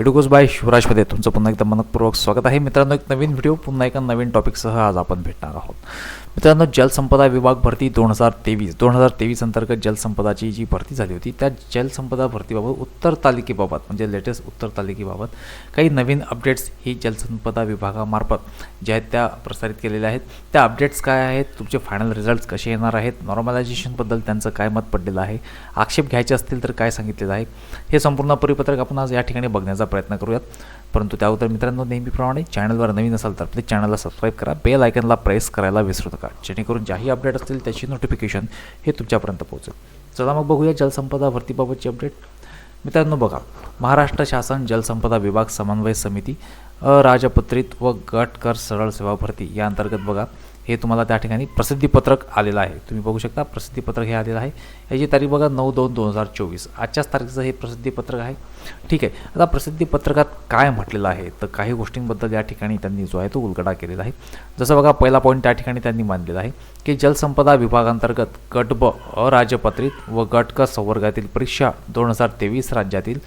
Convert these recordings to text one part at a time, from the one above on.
एडुगोज bye शिवराजमध्ये तुमचं पुन्हा एकदा मनपूर्वक स्वागत आहे. मित्रांनो एक नवीन व्हिडिओ पुन्हा एका नवीन टॉपिकसह आज आपण भेटणार आहोत. मित्रांनो जलसंपदा विभाग भरती दोन हजार तेवीस दोन हजार तेवीस अंतर्गत जलसंपदाची जी भरती झाली होती त्या जलसंपदा भरतीबाबत उत्तर तालिकेबाबत म्हणजे लेटेस्ट उत्तर तालिकेबाबत काही नवीन अपडेट्स ही जलसंपदा विभागामार्फत ज्या आहेत त्या प्रसारित केलेल्या आहेत. त्या अपडेट्स काय आहेत? तुमचे फायनल रिझल्ट्स कसे येणार आहेत? नॉर्मलायझेशनबद्दल त्यांचं काय मत पडलेलं आहे? आक्षेप घ्यायचे असतील तर काय सांगितलेलं आहे? हे संपूर्ण परिपत्रक आपण आज या ठिकाणी बघण्याचा प्रयत्न करूयात. परंतु त्या अगोदर मित्रांनो नेहमीप्रमाणे चॅनलवर नवीन असाल तर प्लीज चॅनलला सबस्क्राईब करा. बेल आयकनला प्रेस करायला विसरू नका. जेणेकरून ज्याही अपडेट असतील त्याची नोटिफिकेशन हे तुमच्यापर्यंत पोहोचेल. चला मग बघूया जलसंपदा भरतीबाबतची अपडेट. मित्रांनो बघा महाराष्ट्र शासन जलसंपदा विभाग समन्वय समिती अराजपत्रित व गट कर सरळ सेवा भरती या अंतर्गत बघा हे तुम्हाला त्या ठिकाणी प्रसिद्धीपत्रक आलेलं आहे. तुम्ही बघू शकता प्रसिद्धीपत्रक हे आलेलं आहे. याची तारीख बघा नऊ दोन दोन हजार चोवीस. आजच्याच तारखेचं हे प्रसिद्धीपत्रक आहे. ठीक आहे. आता प्रसिद्धीपत्रकात काय म्हटलेलं आहे? तर काही गोष्टींबद्दल या ठिकाणी त्यांनी जो आहे तो उलगडा केलेला आहे. जसं बघा पहिला पॉईंट त्या ठिकाणी त्यांनी मानलेला आहे की जलसंपदा विभागांतर्गत गट ब अराजपत्रित व गट क संवर्गातील परीक्षा दोन हजार तेवीस राज्यातील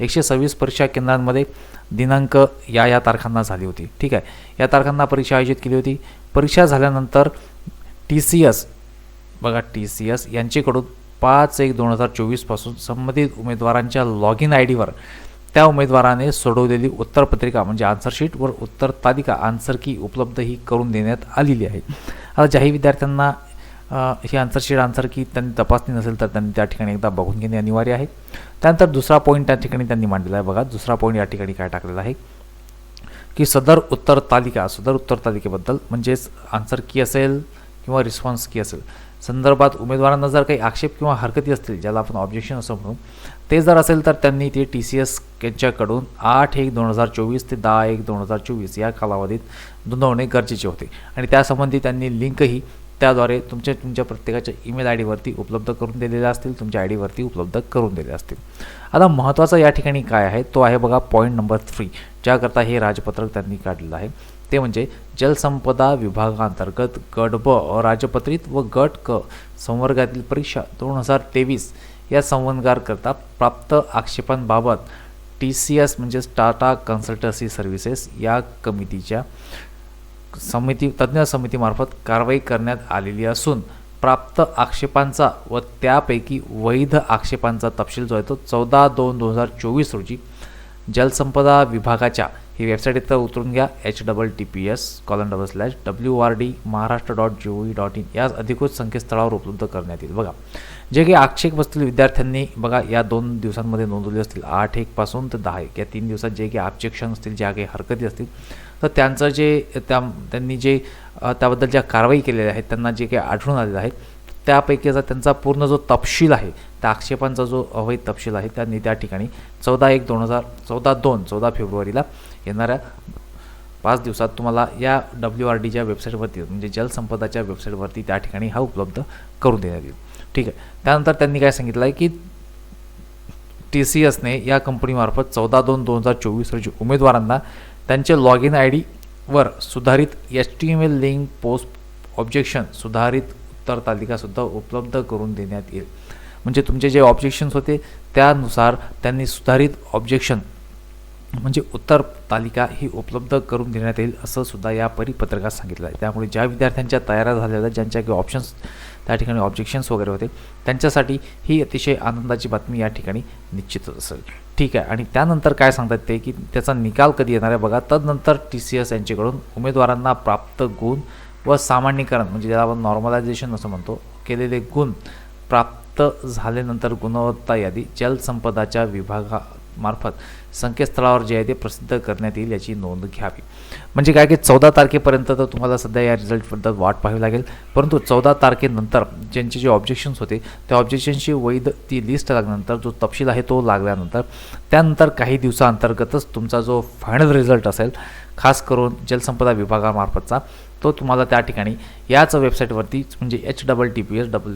एकशे सव्वीस परीक्षा केंद्रांमध्ये दिनांक या या तारखांना झाली होती. ठीक आहे. या तारखांना परीक्षा आयोजित केली होती. परीक्षा झाल्यानंतर टी सी एस बघा टी सी एस यांच्याकडून पाच एक दोन हजार चोवीसपासून संबंधित उमेदवारांच्या लॉग इन आय डीवर त्या उमेदवाराने सोडवलेली उत्तरपत्रिका म्हणजे आन्सरशीटवर उत्तर तालिका आन्सर की उपलब्ध ही करून देण्यात आलेली आहे. आता ज्याही विद्यार्थ्यांना ही आन्सरशीट आन्सर की त्यांनी तपासणी नसेल तर त्यांनी त्या ठिकाणी एकदा बघून घेणे अनिवार्य आहे. त्यानंतर दुसरा पॉईंट त्या ठिकाणी त्यांनी मांडलेला आहे. बघा दुसरा पॉईंट या ठिकाणी काय टाकलेला आहे. की सदर उत्तर तालिका सदर उत्तर तालिकेबद्दल म्हणजेच आन्सर की असेल किंवा रिस्पॉन्स की असेल. संदर्भात उमेदवारांना जर काही आक्षेप किंवा हरकती असतील ज्याला आपण ऑब्जेक्शन असं म्हणू ते जर असेल तर त्यांनी ते टी सी एस यांच्याकडून आठ एक दोन हजार चोवीस ते दहा एक दोन हजार चोवीस या कालावधीत नोंदवणे गरजेचे होते. आणि त्यासंबंधी त्यांनी लिंकही त्याद्वारे तुमच्या तुमच्या प्रत्येकाच्या ईमेल आय डीवरती उपलब्ध करून दिलेल्या असतील तुमच्या आय डीवरती उपलब्ध करून दिले असतील. आता महत्त्वाचं या ठिकाणी काय आहे? तो आहे बघा पॉईंट नंबर थ्री ज्याकरता हे राजपत्रक त्यांनी काढलेलं आहे. ते म्हणजे जलसंपदा विभागांतर्गत गट ब राजपत्रित व गट क संवर्गातील परीक्षा दोन हजार तेवीस या संवर्गाकरता प्राप्त आक्षेपांबाबत टी सी एस म्हणजेच टाटा कन्सल्टन्सी सर्व्हिसेस या कमिटीच्या समिती तज्ज्ञ समितीमार्फत कारवाई करण्यात आलेली असून प्राप्त आक्षेपांचा व त्यापैकी वैध आक्षेपांचा तपशील जो आहे तो चौदा दोन दोन हजार चोवीस रोजी जलसंपदा विभागाच्या ही वेबसाईट इथं उतरून घ्या. H double T P S colon double slash W R D Maharashtra dot G O V dot in. या अधिकृत संकेतस्थळावर उपलब्ध करण्यात येईल. बघा जे काही आक्षेप असतील विद्यार्थ्यांनी बघा या दोन दिवसांमध्ये नोंदवले असतील. आठ एकपासून ते दहा एक. या तीन दिवसात जे काही ऑब्जेक्शन असतील ज्या काही हरकती असतील तर त्यांचं जे त्या त्यांनी जे त्याबद्दल ज्या कारवाई केलेल्या आहेत त्यांना जे काही आढळून आलेलं आहे त्यापैकीचा त्यांचा पूर्ण जो तपशील आहे त्या आक्षेपांचा जो अवैध तपशील आहे त्यांनी त्या ठिकाणी चौदा एक दोन हजार चौदा दोन चौदा फेब्रुवारीला येणाऱ्या पाच दिवसात तुम्हाला या डब्ल्यू आर डीच्या वेबसाईटवरती म्हणजे जलसंपदाच्या वेबसाईटवरती त्या ठिकाणी हा उपलब्ध करून देण्यात येईल. ठीक आहे. त्यानंतर त्यांनी काय सांगितलं आहे की टी सी एसने या कंपनीमार्फत चौदा दोन दोन हजार चोवीस रोजी उमेदवारांना त्यांचे लॉग इन आय डीवर सुधारित H T M L link post objection सुधारित उत्तर तालिकासुद्धा उपलब्ध करून देण्यात येईल. म्हणजे तुमचे जे ऑब्जेक्शन्स होते त्यानुसार त्यांनी सुधारित ऑब्जेक्शन म्हणजे उत्तर तालिका ही उपलब्ध करून देण्यात येईल असं सुद्धा या परिपत्रकात सांगितलं आहे. त्यामुळे ज्या विद्यार्थ्यांच्या तयाऱ्या झालेल्या ज्यांच्या काही ऑप्शन्स त्या ठिकाणी ऑब्जेक्शन्स वगैरे होते त्यांच्यासाठी ही अतिशय आनंदाची बातमी या ठिकाणी निश्चितच असेल. ठीक आहे. आणि त्यानंतर काय सांगतात ते की त्याचा निकाल कधी येणार आहे बघा. तदनंतर टी सी एस यांच्याकडून उमेदवारांना प्राप्त गुण व सामान्यीकरण म्हणजे ज्याला आपण नॉर्मलायझेशन असं म्हणतो केलेले गुण प्राप्त झाल्यानंतर गुणवत्ता यादी जलसंपदाच्या विभागा मार्फत संकेतस्थळावर जे आहे ते प्रसिद्ध करण्यात येईल याची नोंद घ्यावी. म्हणजे काय की चौदा तारखेपर्यंत तर तुम्हाला सध्या या रिझल्टबद्दल वाट पाहावी लागेल. परंतु चौदा तारखेनंतर ज्यांचे जे ऑब्जेक्शन्स होते त्या ऑब्जेक्शनची वैध ती लिस्ट लागल्यानंतर जो तपशील आहे तो लागल्यानंतर त्यानंतर काही दिवसाअंतर्गतच तुमचा जो फायनल रिझल्ट असेल खास करून जलसंपदा विभागामार्फतचा तो तुम्हाला त्या ठिकाणी याच वेबसाईटवरती म्हणजे H double T P S double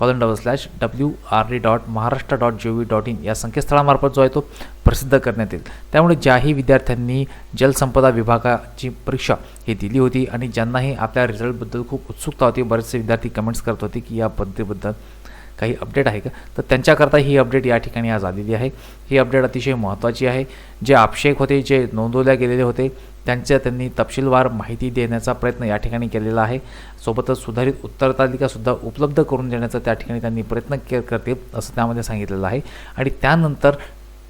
colon double slash W R D dot Maharashtra dot G O V dot in या संकेतस्थळामार्फत जो आहे तो प्रसिद्ध करण्यात येईल. त्यामुळे ज्याही विद्यार्थ्यांनी जलसंपदा विभागाची परीक्षा ही दिली होती आणि ज्यांनाही आपल्या रिझल्टबद्दल खूप उत्सुकता होती बरेचसे विद्यार्थी कमेंट्स करत होते की या पद्धतीबद्दल काही अपडेट आहे का? तर त्यांच्याकरता ही अपडेट या ठिकाणी आज आलेली आहे. ही अपडेट अतिशय महत्त्वाची आहे. जे आक्षेप होते जे नोंदवल्या गेलेले होते त्यांच्या त्यांनी तपशीलवार माहिती देण्याचा प्रयत्न या ठिकाणी केलेला आहे. सोबतच सुधारित उत्तरतालिकासुद्धा उपलब्ध करून देण्याचा त्या ठिकाणी त्यांनी प्रयत्न के करतील असं त्यामध्ये सांगितलेलं आहे. आणि त्यानंतर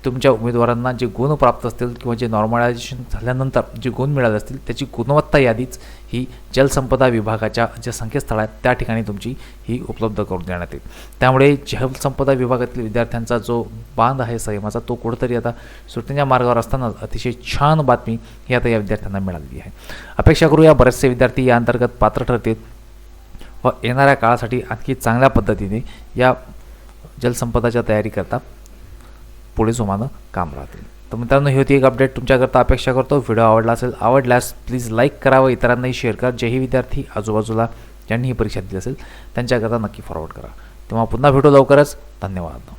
तुमच्या उमेदवारांना जे गुण प्राप्त असतील किंवा जे नॉर्मलायझेशन झाल्यानंतर जे गुण मिळाले असतील त्याची गुणवत्ता यादीच ही जलसंपदा विभागाच्या जे संकेतस्थळ आहेत त्या ठिकाणी तुमची ही उपलब्ध करून देण्यात येईल. त्यामुळे जलसंपदा विभागातील विद्यार्थ्यांचा जो बांध आहे संयमाचा तो कुठंतरी आता सुटण्याच्या मार्गावर असताना अतिशय छान बातमी ही आता या विद्यार्थ्यांना मिळालेली आहे. अपेक्षा करूया बरेचसे विद्यार्थी या अंतर्गत पात्र ठरतील व येणाऱ्या काळासाठी आणखी चांगल्या पद्धतीने या जलसंपदाच्या तयारी करता पुढे जोमानं काम राहतील. तर मित्रांनो ही होती एक अपडेट तुमच्याकरता अपेक्षा करतो. व्हिडिओ आवडला असेल आवडल्यास प्लीज लाईक करा व इतरांनाही शेअर करा. जेही विद्यार्थी. आजूबाजूला ज्यांनी ही परीक्षा दिली असेल त्यांच्याकरता नक्की फॉरवर्ड करा. तेव्हा पुन्हा भेटू लवकरच. धन्यवाद.